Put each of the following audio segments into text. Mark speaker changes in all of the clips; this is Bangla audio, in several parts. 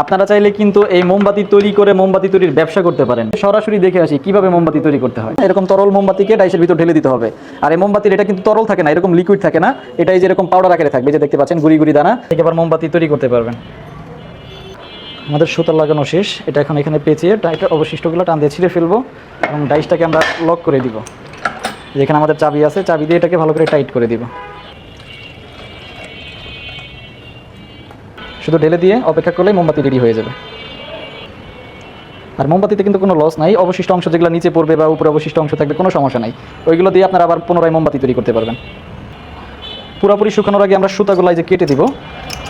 Speaker 1: আপনারা চাইলে কিন্তু এই মোমবাতি তৈরি করে মোমবাতি তৈরির ব্যবসা করতে পারেন। সরাসরি দেখে আসি, কীভাবে মোমবাতি তৈরি করতে হয়। এরকম তরল মোমবাতিকে ডাইসের ভিতর ঢেলে দিতে হবে। আর এই মোমবাতির এটা কিন্তু তরল থাকে না, এরকম লিকুইড থাকে না। এটাই যেরকম পাউডার আকারে থাকবে যে দেখতে পাচ্ছেন, গুড়ি গুড়ি দানা। একেবারে মোমবাতি তৈরি করতে পারবেন। আমাদের সুতার লাগানো শেষ। এটা এখন এখানে পেঁচিয়ে ডাইটার অবশিষ্টগুলো টান দিয়ে ছিঁড়ে ফেলব এবং ডাইসটাকে আমরা লক করে দিব। যেখানে আমাদের চাবি আছে, চাবি দিয়ে এটাকে ভালো করে টাইট করে দিব। শুধু ঢেলে দিয়ে অপেক্ষা করলেই মোমবাতি রেডি হয়ে যাবে। আর মোমবাতিতে কিন্তু কোনো লস নাই। অবশিষ্ট অংশ যেগুলো নিচে পড়বে বা উপরে অবশিষ্ট অংশ থাকবে, কোনো সমস্যা নাই। ওইগুলো দিয়ে আপনারা আবার পুনরায় মোমবাতি তৈরি করতে পারবেন। পুরোপুরি শুকানোর আগে আমরা সুতাগুলো এই যে কেটে দিব।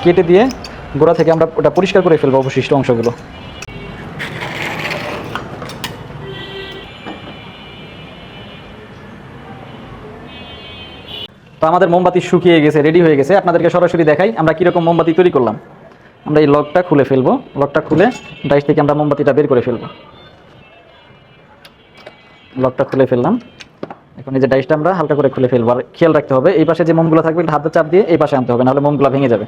Speaker 1: কেটে দিয়ে গোড়া থেকে আমরা ওটা পরিষ্কার করে ফেলব অবশিষ্ট অংশগুলো। তো আমাদের মোমবাতি শুকিয়ে গেছে রেডি হয়ে গেছে। আপনাদেরকে সরাসরি দেখাই আমরা কীরকম মোমবাতি তৈরি করলাম। আমরা এই লকটা খুলে ফেলব। লকটা খুলে ডাইস থেকে আমরা মোমবাতিটা বের করে ফেলব। লকটা খুলে ফেললাম। এখন এই যে ডাইসটা আমরা হালকা করে খুলে ফেলব। আর খেয়াল রাখতে হবে, এই পাশে যে মোমগুলো থাকবে, একটা হাতে চাপ দিয়ে এই পাশে আনতে হবে, নাহলে মোমগুলো ভেঙে যাবে।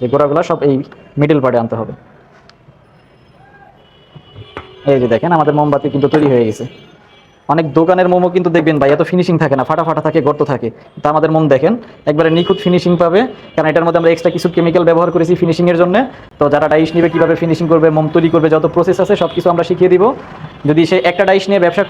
Speaker 1: যে গোড়াগুলো সব এই মিডল পার্টে আনতে হবে। এই যে দেখেন, আমাদের মোমবাতি কিন্তু তৈরি হয়ে গেছে। অনেক দোকানের মোমো কিন্তু দেখবেন ভাই, এত ফিনিশিং থাকে না ফাটা ফাটা থাকে, গর্ত থাকে। তা আমাদের মোম দেখেন, একবারে নিখুঁত ফিনিশিং পাবে। কারণ এটার মধ্যে আমরা এক্সট্রা কিছু কেমিক্যাল ব্যবহার করেছি ফিনিশিংয়ের জন্য। তো যারা ডাইস নেবে, কীভাবে ফিনিশিং করবে, মোম তৈরি করবে, যত প্রসেস আছে সব কিছু আমরা শিখিয়ে দিব। যদি সে একটা ডাইস নিয়ে ব্যবসা